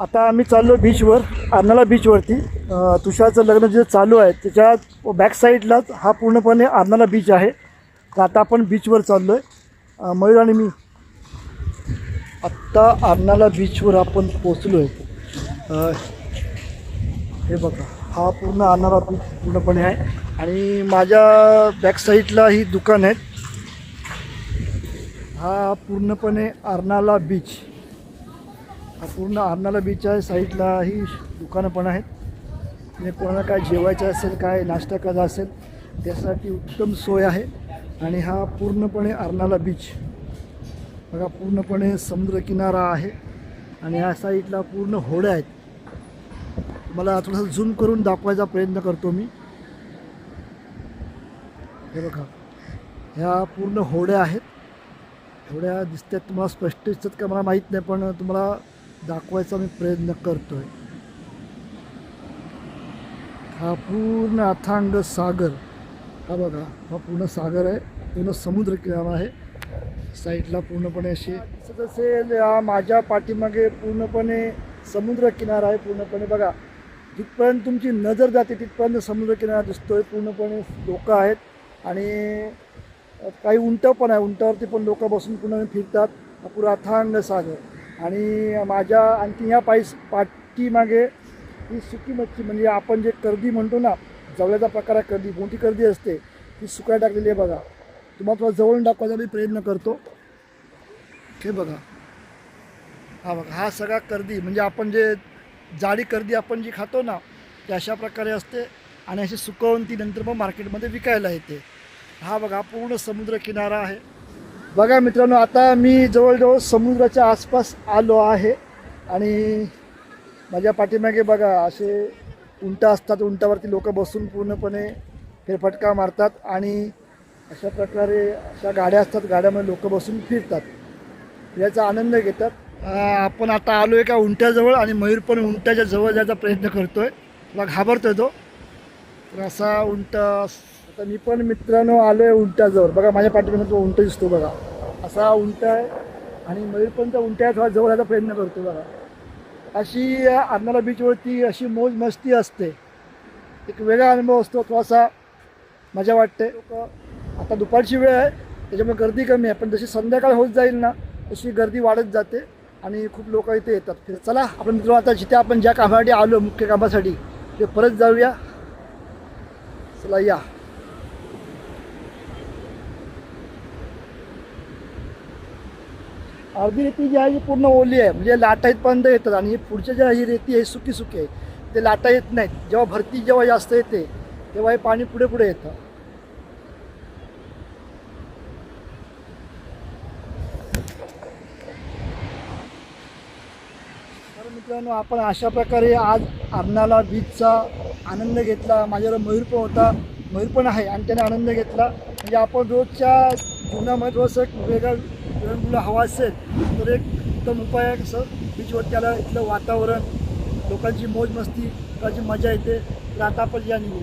आता आम्ही चाललो बीचवर अर्नाळा बीचवरती. तुषारचं लग्न जे चालू आहे त्याच्या बॅक साईडलाच हा पूर्णपणे अर्नाळा बीच आहे. तर आता आपण बीचवर चाललो आहे मयूर आणि मी. आत्ता अर्नाला बीचवर आपण पोचलो आहे हे बघा हा पूर्ण अर्नाळा बीच पूर्णपणे आहे. आणि माझ्या बॅक साईडला ही दुकान आहेत हा पूर्णपणे अर्नाला बीच. हा पूर्ण अर्नाला बीच आहे साईडलाही दुकानं पण आहेत. म्हणजे कोणाला काय जेवायचं असेल काय नाश्ता करायचा असेल त्यासाठी उत्तम सोय आहे. आणि हा पूर्णपणे अर्नाला बीच. बघा पूर्णपणे समुद्रकिनारा आहे. आणि ह्या साईडला पूर्ण होड्या आहेत. मला थोडंसं झूम करून दाखवायचा प्रयत्न करतो मी. हे बघा ह्या पूर्ण होड्या आहेत. होड्या दिसतात तुम्हाला स्पष्ट दिसतात का मला माहीत नाही पण तुम्हाला दाखवायचा मी प्रयत्न करतो आहे हा पूर्ण अथांग सागर हा बघा हा पूर्ण सागर आहे. पूर्ण समुद्र किनारा आहे. साईडला पूर्णपणे असे दिसत असेल माझ्या पाठीमागे पूर्णपणे समुद्र किनारा आहे. पूर्णपणे बघा जिथपर्यंत तुमची नजर जाते तिथपर्यंत समुद्र किनारा दिसतोय. पूर्णपणे लोक आहेत आणि काही उंट पण आहे. उंटावरती पण लोक बसून पूर्ण फिरतात. हा पुरा अथांग सागर. आणि माझ्या आणखी ह्या पायी पाठीमागे ही सुकी मच्छी म्हणजे आपण जे कर्दी म्हणतो ना जवळचा प्रकार आहे कर्दी मोठी कर्दी असते ती सुकाय टाकलेली आहे बघा. तुम्हाला थोडा जवळून दाखवायचा मी प्रयत्न करतो. हे बघा. हा बघा हा सगळा कर्दी म्हणजे आपण जे जाडी कर्दी आपण जी खातो ना ती अशा प्रकारे असते आणि अशी सुकवून ती नंतर मग मार्केटमध्ये विकायला येते. हा बघा पूर्ण समुद्र किनारा आहे. बघा मित्रांनो आता मी जवळजवळ समुद्राच्या आसपास आलो आहे आणि माझ्या पाठीमागे बघा असे उंट असतात उंटावरती लोक बसून पूर्णपणे फेरफटका मारतात आणि अशा प्रकारे अशा गाड्या असतात गाड्यामध्ये लोक बसून फिरतात. याचा आनंद घेतात. आपण आता आलो आहे का उंट्याजवळ आणि मयूर पण उंट्याच्या जवळ जायचा प्रयत्न करतो आहे मला घाबरतो आहे तो. तर असा उंट आता मी पण मित्रांनो आलो आहे उंट्याजवळ बघा माझ्या पाठीमध्ये तो उंट दिसतो बघा. असा उंट आहे आणि मयूर पण त्या उंट्या थोडा जवळ प्रयत्न करतो बघा. अशी अर्नाला बीचवरती अशी मोज मस्ती असते. एक वेगळा अनुभव असतो थोडासा मजा वाटते. आता दुपारची वेळ आहे त्याच्यामुळे गर्दी कमी आहे. पण जशी संध्याकाळ होत जाईल ना तशी गर्दी वाढत जाते आणि खूप लोक इथे येतात. फिर चला आपण मित्र आता जिथे आपण ज्या कामासाठी आलो मुख्य कामासाठी ते परत जाऊया. चला या. अर्धी रेती जी आहे ही पूर्ण ओली आहे. म्हणजे लाटा इथपर्यंत येतात आणि ही पुढच्या ज्या ही रेती आहे सुकी सुकी आहे ते लाटा येत नाहीत. जेव्हा भरती जेव्हा जास्त येते तेव्हा हे पाणी पुढे पुढे येतं. तर मित्रांनो आपण अशा प्रकारे आज अर्नाला बीचचा आनंद घेतला. माझ्यावर मयूर पण होता. मयूर पण आहे आणि त्याने आनंद घेतला. म्हणजे आपण रोजच्या जीवनामध्ये थोडंसं एक वेगळं मुलं हवा असेल तर एक उत्तम उपाय आहे कसं बीचवर त्याला इथलं वातावरण लोकांची मौज मस्ती लोकांची मजा येते. तर आता आपण या निघू.